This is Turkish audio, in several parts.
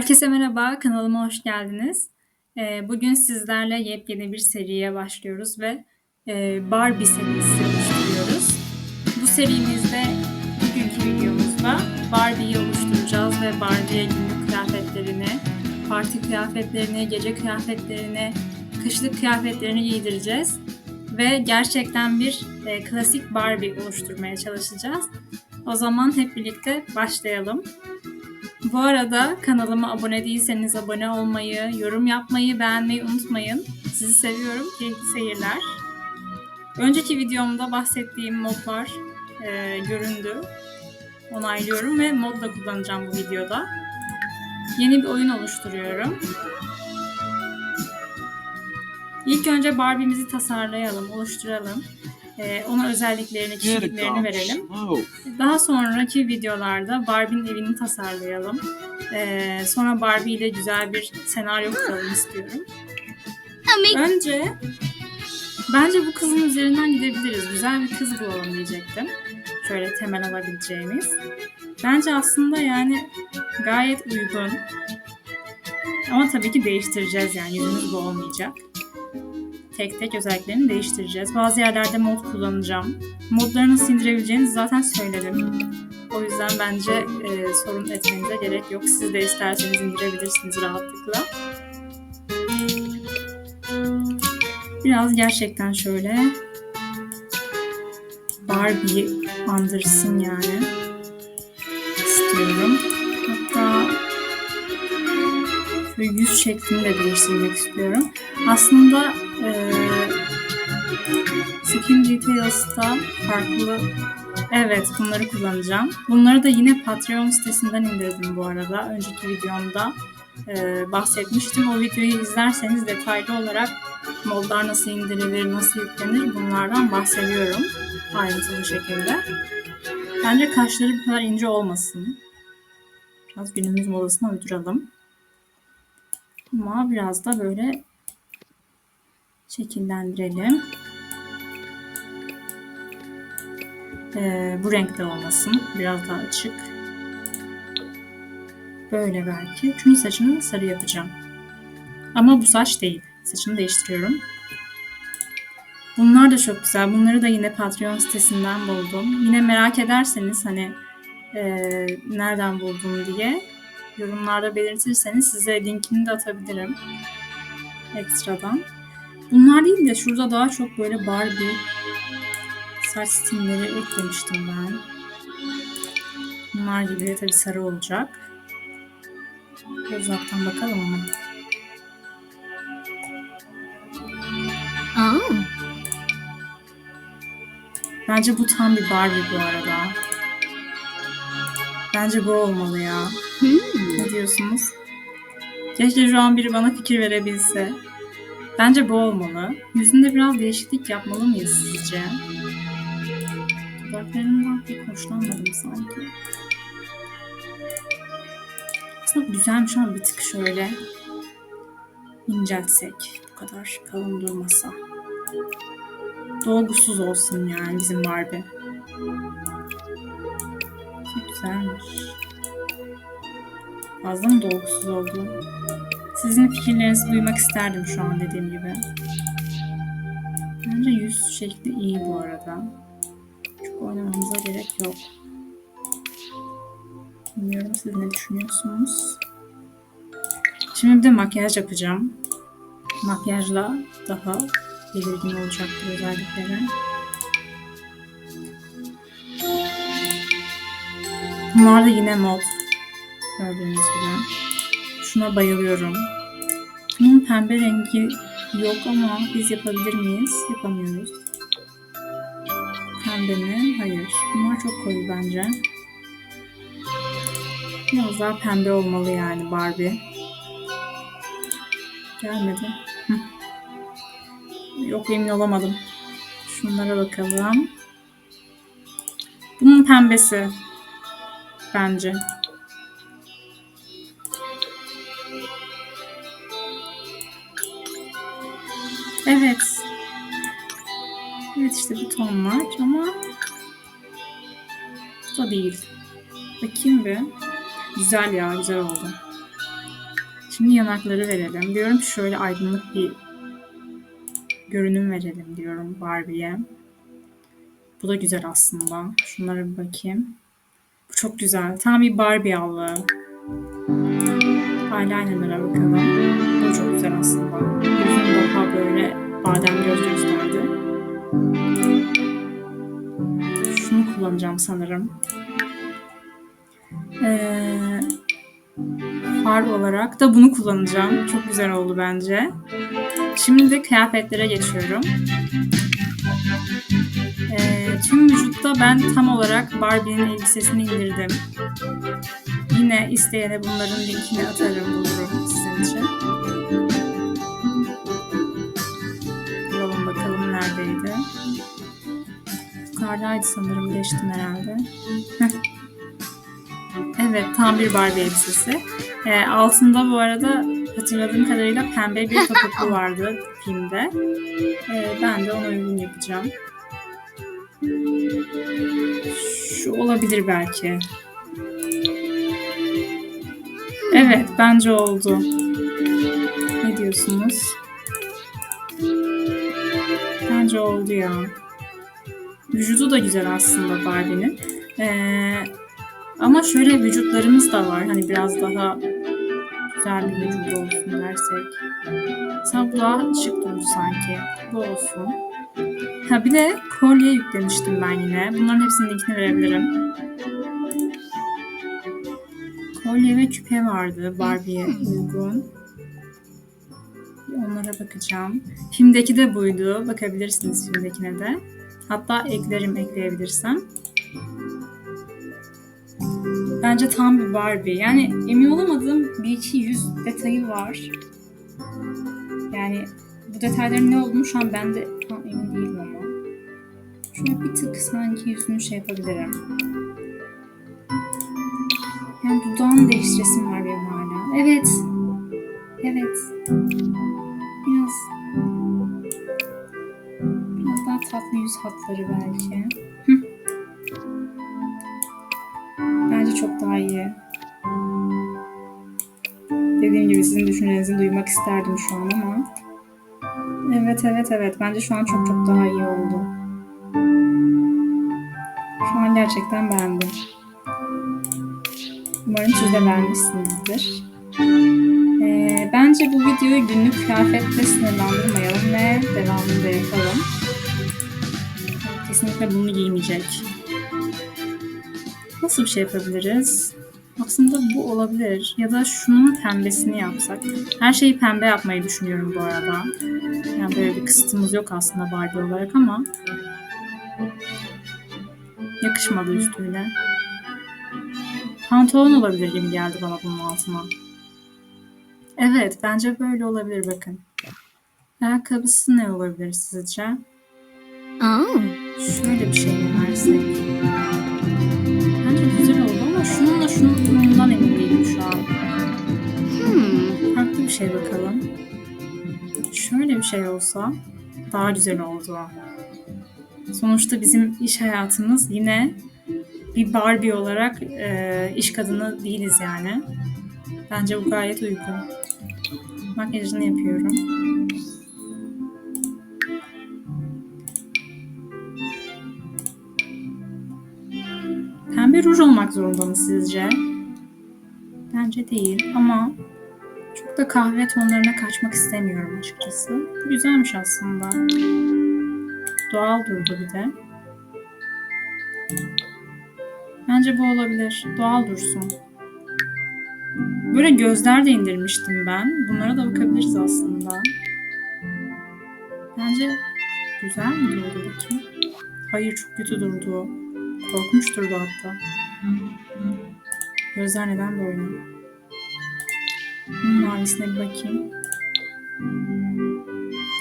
Herkese merhaba, kanalıma hoş geldiniz. Eee, bugün sizlerle yepyeni bir seriye başlıyoruz ve eee, Barbie serisi oluşturuyoruz. Bu serimizde bugünkü videomuzda Barbie'yi oluşturacağız ve Barbie'ye günlük kıyafetlerini, parti kıyafetlerini, gece kıyafetlerini, kışlık kıyafetlerini giydireceğiz. Ve gerçekten bir eee, klasik Barbie oluşturmaya çalışacağız. O zaman hep birlikte başlayalım. Bu arada kanalıma abone değilseniz abone olmayı, yorum yapmayı, beğenmeyi unutmayın. Sizi seviyorum. Keyifli seyirler. Önceki videomda bahsettiğim modlar e, göründü. Onaylıyorum ve mod da kullanacağım bu videoda. Yeni bir oyun oluşturuyorum. İlk önce Barbie'mizi tasarlayalım, oluşturalım. E, ona özelliklerini, kişiliklerini verelim. Daha sonraki videolarda Barbie'nin evini tasarlayalım. Ee, sonra Barbie ile güzel bir senaryo kuralım istiyorum. Önce bence bu kızın üzerinden gidebiliriz. Güzel bir kız bulalım diyecektim. Şöyle temel alabileceğimiz. Bence aslında yani gayet uygun. Ama tabii ki değiştireceğiz yani yüzümüz bu olmayacak. Tek tek özelliklerini değiştireceğiz. Bazı yerlerde mod kullanacağım. Modları nasıl indirebileceğinizi zaten söyledim. O yüzden bence e, sorun etmenize gerek yok. Siz de isterseniz indirebilirsiniz rahatlıkla. Biraz gerçekten şöyle Barbie andırsın yani istiyorum. Şöyle yüz şeklini de değiştirmek istiyorum. Aslında e, Skin Details'ta farklı Evet bunları kullanacağım. Bunları da yine Patreon sitesinden indirdim bu arada. Önceki videomda e, bahsetmiştim. O videoyu izlerseniz detaylı olarak modlar nasıl indirilir, nasıl yüklenir bunlardan bahsediyorum. Ayrıntılı şekilde. Bence kaşları bu kadar ince olmasın. Biraz günümüz modasına uyduralım. Ama biraz da böyle şekillendirelim. Ee, bu renkte olmasın. Biraz daha açık. Böyle belki. Çünkü saçını sarı yapacağım. Ama bu saç değil. Saçını değiştiriyorum. Bunlar da çok güzel. Bunları da yine Patreon sitesinden buldum. Yine merak ederseniz hani e, nereden buldum diye yorumlarda belirtirseniz size linkini de atabilirim. Ekstradan. Bunlar değil de şurada daha çok böyle Barbie saç stimleri eklemiştim ben. Bunlar gibi tabi sarı olacak. Uzaktan bakalım mı? Aa, Bence bu tam bir Barbie bu arada. Bence bu olmalı ya. hmm. Ne diyorsunuz? Keşke şu an biri bana fikir verebilse. Bence bu olmalı. Yüzünde biraz değişiklik yapmalı mıyız sizce? Dudaklarından pek hoşlanmadım sanki. Aslında güzelmiş ama bir tık şöyle inceltsek. Bu kadar kalın durmasa. Dolgusuz olsun yani bizim Barbie. Güzelmiş. Fazla mı dolgusuz oldu? Sizin fikirlerinizi duymak isterdim şu an dediğim gibi. Bence yüz şekli iyi bu arada. Çok oynamamıza gerek yok. Bilmiyorum siz ne düşünüyorsunuz? Şimdi bir de makyaj yapacağım. Makyajla daha belirgin olacaktır özellikleri. Bunlar da yine mod. Gördüğünüz gibi. Şuna bayılıyorum. Bunun pembe rengi yok ama biz yapabilir miyiz? Yapamıyoruz. Pembe mi? Hayır. Bunlar çok koyu bence. Biraz daha pembe olmalı yani Barbie. Gelmedi. Yok emin olamadım. Şunlara bakalım. Bunun pembesi. Bence. Evet. Evet işte bu tonlar ama bu da değil. Bakayım bir. Güzel ya güzel oldu. Şimdi yanakları verelim. Diyorum şöyle aydınlık bir görünüm verelim diyorum Barbie'ye. Bu da güzel aslında. Şunlara bir bakayım. Çok güzel. Tam bir Barbie allığı. Eyeliner'lara bakalım. Bu çok güzel aslında. Yüzüm daha böyle badem göz gösterdi. Şunu kullanacağım sanırım. Ee, far olarak da bunu kullanacağım. Çok güzel oldu bence. Şimdi de kıyafetlere geçiyorum. Tüm vücutta ben tam olarak Barbie'nin elbisesini indirdim. Yine isteyene bunların linkini atarım bulurum sizin için. Bulalım bakalım neredeydi. Yukarıdaydı sanırım geçtim herhalde. Evet tam bir Barbie elbisesi. Ee, altında bu arada hatırladığım kadarıyla pembe bir topuklu vardı filmde. Ee, ben de ona uygun yapacağım. Şu olabilir belki. Evet, bence oldu. Ne diyorsunuz? Bence oldu ya. Vücudu da güzel aslında Barbie'nin. Ee, ama şöyle vücutlarımız da var. Hani biraz daha güzel bir vücudu olsun dersek. Daha şık durdu sanki. Bu olsun. Ha bir de kolye yüklemiştim ben yine. Bunların hepsinin linkini verebilirim. Kolye ve küpe vardı Barbie'ye uygun. Bir Onlara bakacağım. Filmdeki de buydu. Bakabilirsiniz filmdekine de. Hatta eklerim ekleyebilirsem. Bence tam bir Barbie. Yani emin olamadığım bir iki yüz detayı var. Yani bu detayların ne olduğunu şu an ben de tam emin değilim. Şöyle bir tık sanki yüzünü şey yapabilirim. Yani dudağını değiştiresim var benim hala. Evet. Evet. Biraz biraz daha tatlı yüz hatları belki. Bence çok daha iyi. Dediğim gibi sizin düşüncelerinizi duymak isterdim şu an ama. Evet evet evet. Bence şu an çok çok daha iyi oldu. Gerçekten beğendim. Umarım siz de beğenmişsinizdir. Ee, bence bu videoyu günlük kıyafetle sınırlandırmayalım ve devamını da yapalım. Kesinlikle bunu giymeyecek. Nasıl bir şey yapabiliriz? Aslında bu olabilir. Ya da şunun pembesini yapsak. Her şeyi pembe yapmayı düşünüyorum bu arada. Yani böyle bir kısıtımız yok aslında Barbie olarak ama yakışmadı üstüyle. Pantolon olabilir gibi geldi bana bunun altına. Evet, bence böyle olabilir bakın. Ayakkabısı ne olabilir sizce? Oh. Şöyle bir şey denersek. Bence güzel oldu ama şununla şunun uyumundan emin değilim şu an. Hmm. Farklı bir şey bakalım. Şöyle bir şey olsa daha güzel oldu. Sonuçta bizim iş hayatımız yine bir Barbie olarak e, iş kadını değiliz yani. Bence bu gayet uygun. Makyajını yapıyorum. Pembe ruj olmak zorunda mı sizce? Bence değil ama çok da kahve tonlarına kaçmak istemiyorum açıkçası. Güzelmiş aslında. Doğal durdu bir de. Bence bu olabilir. Doğal dursun. Böyle gözler de indirmiştim ben. Bunlara da bakabiliriz aslında. Bence güzel mi durdu bakayım? Hayır çok kötü durdu. Korkunç durdu hatta. Gözler neden böyle? Bunun mavisine bir bakayım.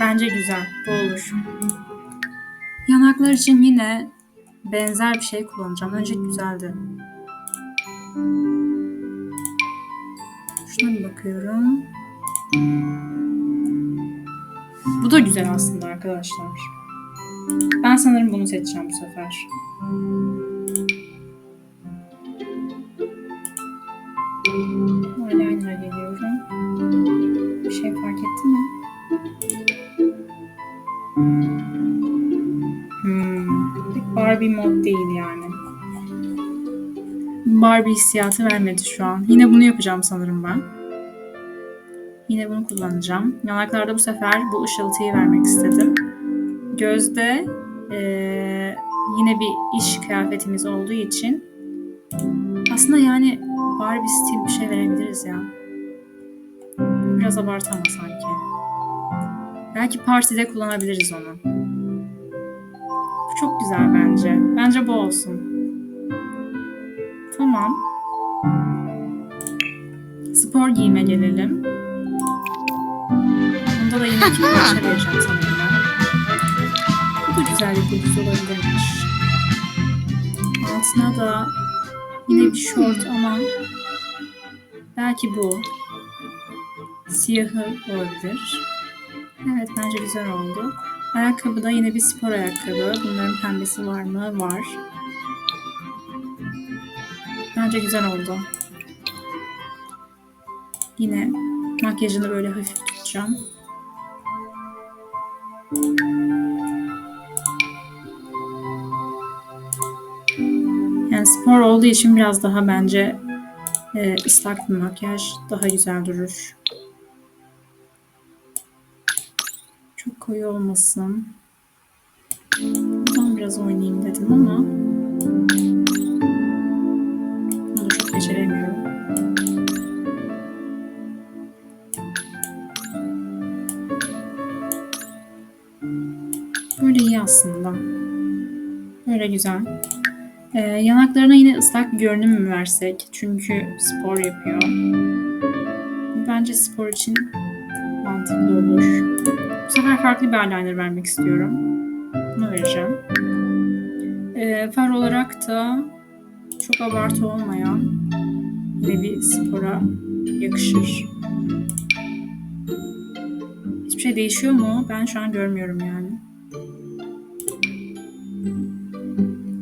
Bence güzel. Bu olur. Yanaklar için yine benzer bir şey kullanacağım. Önce güzeldi. Şuna bir bakıyorum. Bu da güzel aslında arkadaşlar. Ben sanırım bunu seçeceğim bu sefer. Barbie mod değil yani. Barbie hissiyatı vermedi şu an. Yine bunu yapacağım sanırım ben. Yine bunu kullanacağım. Yanaklarda bu sefer bu ışıltıyı vermek istedim. Gözde eee, yine bir iş kıyafetimiz olduğu için aslında yani Barbie stil bir şey verebiliriz ya. Biraz abartı sanki. Belki partide kullanabiliriz onu. Çok güzel bence. Bence bu olsun. Tamam. Spor giyime gelelim. Bunda da yine iki parça sanırım. Bu da güzel bir bluz olabilirmiş. Altına da yine bir şort ama belki bu. Siyahı olabilir. Evet bence güzel oldu. Ayakkabı da yine bir spor ayakkabı. Bunların pembesi var mı? Var. Bence güzel oldu. Yine makyajını böyle hafif tutacağım. Yani spor olduğu için biraz daha bence e, ıslak bir makyaj daha güzel durur. Koyu olmasın. Ben biraz oynayayım dedim ama bunu çok beceremiyorum. Böyle iyi aslında. Böyle güzel. Ee, yanaklarına yine ıslak bir görünüm mü versek? Çünkü spor yapıyor. Bence spor için mantıklı olur. Bu sefer farklı bir eyeliner vermek istiyorum. Bunu vereceğim. Ee, far olarak da çok abartı olmayan ve bir spora yakışır. Hiçbir şey değişiyor mu? Ben şu an görmüyorum yani.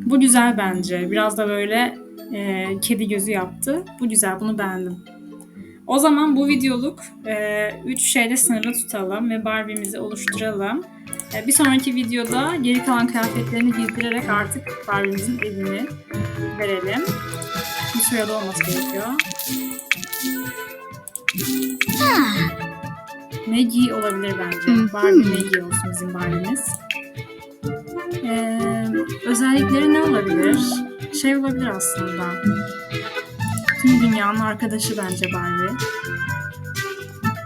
Bu güzel bence. Biraz da böyle e, kedi gözü yaptı. Bu güzel. Bunu beğendim. O zaman bu videoluk 3 şeyle sınırlı tutalım ve Barbie'mizi oluşturalım. E, bir sonraki videoda geri kalan kıyafetlerini giydirerek artık Barbie'mizin evini verelim. Bir sırada olması gerekiyor. Maggie olabilir bence. Barbie Maggie olsun bizim Barbie'miz. Ee, özellikleri ne olabilir? Şey olabilir aslında. Tüm dünyanın arkadaşı bence Barbie.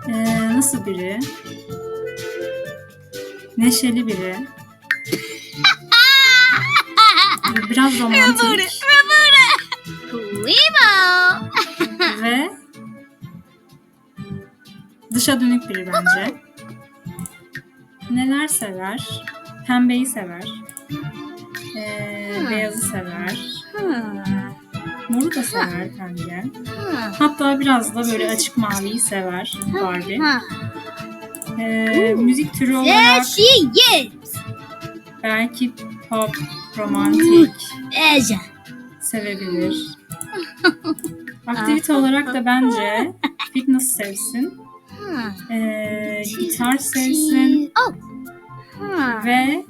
Ee, nasıl biri? Neşeli biri. Biraz romantik ve dışa dönük biri bence. Neler sever? Pembeyi sever. Ee, Hmm. Beyazı sever. Hmm. Moru da sever. Hmm. Hatta biraz da böyle açık maviyi sever Barbie. Ee, müzik türü olarak belki pop, romantik sevebilir. Aktivite olarak da bence fitness sevsin, ee, gitar sevsin. Oh! Ve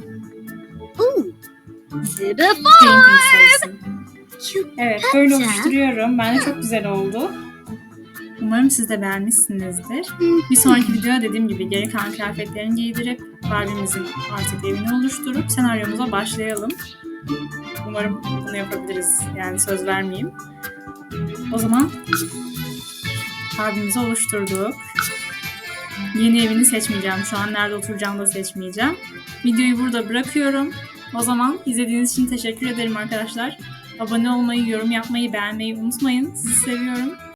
painting sevsin. Evet böyle oluşturuyorum. Bence çok güzel oldu. Umarım siz de beğenmişsinizdir. Bir sonraki videoda dediğim gibi geri kalan kıyafetlerini giydirip Barbie'mizin artık evini oluşturup senaryomuza başlayalım. Umarım bunu yapabiliriz. Yani söz vermeyeyim. O zaman Barbie'mizi oluşturduk. Yeni evini seçmeyeceğim. Şu an nerede oturacağımı da seçmeyeceğim. Videoyu burada bırakıyorum. O zaman izlediğiniz için teşekkür ederim arkadaşlar. Abone olmayı, yorum yapmayı, beğenmeyi unutmayın. Sizi seviyorum.